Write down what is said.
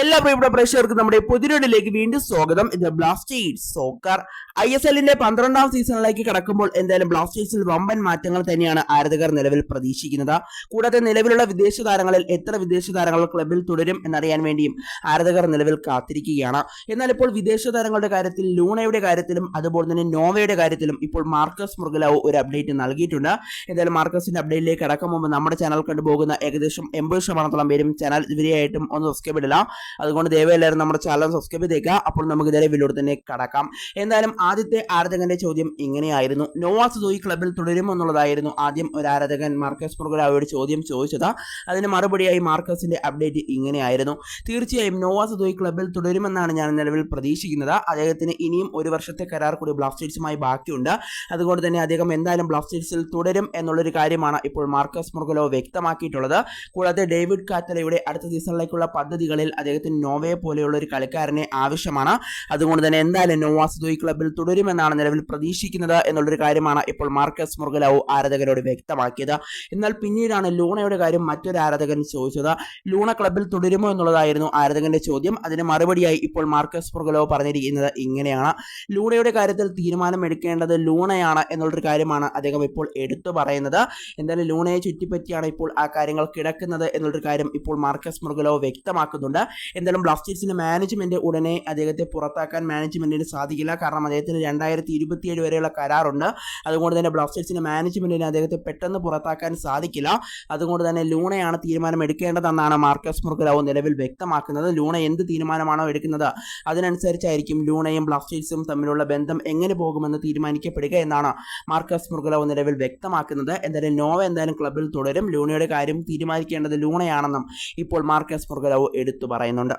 എല്ലാ പ്രിയപ്പെട്ട പ്രേക്ഷകർക്കും നമ്മുടെ പുതിരോടിലേക്ക് വീണ്ടും സ്വാഗതം. ഇത് ബ്ലാസ്റ്റേഴ്സ് സോക്കർ ഐ എസ് എല്ലിന്റെ പന്ത്രണ്ടാം സീസണിലേക്ക് കടക്കുമ്പോൾ എന്തായാലും ബ്ലാസ്റ്റേഴ്സിൽ വമ്പൻ മാറ്റങ്ങൾ തന്നെയാണ് ആരാധകർ നിലവിൽ പ്രതീക്ഷിക്കുന്നത്. കൂടാതെ നിലവിലുള്ള വിദേശ താരങ്ങളിൽ എത്ര വിദേശ താരങ്ങൾ ക്ലബിൽ തുടരും എന്നറിയാൻ വേണ്ടിയും ആരാധകർ നിലവിൽ കാത്തിരിക്കുകയാണ്. എന്നാൽ ഇപ്പോൾ വിദേശ താരങ്ങളുടെ കാര്യത്തിൽ ലൂണയുടെ കാര്യത്തിലും അതുപോലെ തന്നെ നോവയുടെ കാര്യത്തിലും ഇപ്പോൾ മാർക്കസ് മുർഗലാവ് ഒരു അപ്ഡേറ്റ് നൽകിയിട്ടുണ്ട്. എന്തായാലും മാർക്കസിന്റെ അപ്ഡേറ്റിലേക്ക് കടക്കും മുമ്പ് നമ്മുടെ ചാനൽ കണ്ടുപോകുന്ന ഏകദേശം എൺപത് ശതമാനത്തോളം പേരും ചാനൽ ഇവരെയായിട്ടും ഒന്ന് സബ്സ്ക്രൈബ് ഇടില്ല അതുകൊണ്ട് ദയവായി എല്ലാവരും നമ്മുടെ ചാനൽ സബ്സ്ക്രൈബ് ചെയ്തേക്കുക അപ്പോൾ നമുക്ക് ഇതേ വീഡിയോയിൽ തന്നെ കടക്കാം. എന്തായാലും ആദ്യത്തെ ആരാധകന്റെ ചോദ്യം ഇങ്ങനെയായിരുന്നു. നോവാസ് ദോയി ക്ലബിൽ തുടരും എന്നുള്ളതായിരുന്നു ആദ്യം ഒരു ആരാധകൻ മാർക്കസ് മുർഗലാവോട് ചോദ്യം ചോദിച്ചത്. അതിന് മറുപടിയായി മാർക്കസിന്റെ അപ്ഡേറ്റ് ഇങ്ങനെയായിരുന്നു. തീർച്ചയായും നോവാസ് ദോയി ക്ലബിൽ തുടരുമെന്നാണ് ഞാൻ നിലവിൽ പ്രതീക്ഷിക്കുന്നത്. അദ്ദേഹത്തിന് ഇനിയും ഒരു വർഷത്തെ കരാർ കൂടി ബ്ലാസ്റ്റേഴ്സുമായി ബാക്കിയുണ്ട്. അതുകൊണ്ട് തന്നെ അദ്ദേഹം എന്തായാലും ബ്ലാസ്റ്റേഴ്സിൽ തുടരും എന്നുള്ളൊരു കാര്യമാണ് ഇപ്പോൾ മാർക്കസ് മുർഗലോ വ്യക്തമാക്കിയിട്ടുള്ളത്. കൂടാതെ ഡേവിഡ് കാറ്റലയുടെ അടുത്ത സീസണിലേക്കുള്ള പദ്ധതികളിൽ അദ്ദേഹത്തിന് നോവയെ പോലെയുള്ള ഒരു കളിക്കാരനെ ആവശ്യമാണ്. അതുകൊണ്ട് തന്നെ എന്തായാലും നോവാസ് ദോയി ക്ലബിൽ തുടരുമെന്നാണ് നിലവിൽ പ്രതീക്ഷിക്കുന്നത് എന്നുള്ളൊരു കാര്യമാണ് ഇപ്പോൾ മാർക്കസ് മുർഗലാവു ആരാധകരോട് വ്യക്തമാക്കിയത്. എന്നാൽ പിന്നീടാണ് ലൂണയുടെ കാര്യം മറ്റൊരു ആരാധകൻ ചോദിച്ചത്. ലൂണ ക്ലബിൽ തുടരുമോ എന്നുള്ളതായിരുന്നു ആരാധകന്റെ ചോദ്യം. അതിന് മറുപടിയായി ഇപ്പോൾ മാർക്കസ് മുർഗലോ പറഞ്ഞിരിക്കുന്നത് ഇങ്ങനെയാണ്. ലൂണയുടെ കാര്യത്തിൽ തീരുമാനം എടുക്കേണ്ടത് ലൂണയാണ് എന്നുള്ളൊരു കാര്യമാണ് അദ്ദേഹം ഇപ്പോൾ എടുത്തു പറയുന്നത്. എന്തായാലും ലൂണയെ ചുറ്റിപ്പറ്റിയാണ് ഇപ്പോൾ ആ കാര്യങ്ങൾ കിടക്കുന്നത് എന്നുള്ളൊരു കാര്യം ഇപ്പോൾ മാർക്കസ് മുർഗലോ വ്യക്തമാക്കുന്നുണ്ട്. എന്തായാലും ബ്ലാസ്റ്റേഴ്സിന്റെ മാനേജ്മെന്റ് ഉടനെ അദ്ദേഹത്തെ പുറത്താക്കാൻ മാനേജ്മെന്റിന് സാധിക്കില്ല. കാരണം അദ്ദേഹത്തിന് രണ്ടായിരത്തി ഇരുപത്തിയേഴ് വരെയുള്ള കരാറുണ്ട്. അതുകൊണ്ട് തന്നെ ബ്ലാസ്റ്റേഴ്സിന്റെ മാനേജ്മെന്റിന് അദ്ദേഹത്തെ പെട്ടെന്ന് പുറത്താക്കാൻ സാധിക്കില്ല. അതുകൊണ്ട് തന്നെ ലൂണയാണ് തീരുമാനം എടുക്കേണ്ടതെന്നാണ് മാർക്കസ് മുർഗലാവ് നിലവിൽ വ്യക്തമാക്കുന്നത്. ലൂണ എന്ത് തീരുമാനമാണോ എടുക്കുന്നത്? അതിനനുസരിച്ചായിരിക്കും ലൂണയും ബ്ലാസ്റ്റേഴ്സും തമ്മിലുള്ള ബന്ധം എങ്ങനെ പോകുമെന്ന് തീരുമാനിക്കപ്പെടുക എന്നാണ് മാർക്കസ് മുർഗലാവ് നിലവിൽ വ്യക്തമാക്കുന്നത്. എന്തായാലും നോവ എന്തായാലും ക്ലബിൽ തുടരും. ലൂണയുടെ കാര്യം തീരുമാനിക്കേണ്ടത് ലൂണയാണെന്നും ഇപ്പോൾ മാർക്കസ് മുർഗലാവ് എടുത്തു പറയുന്നുണ്ട്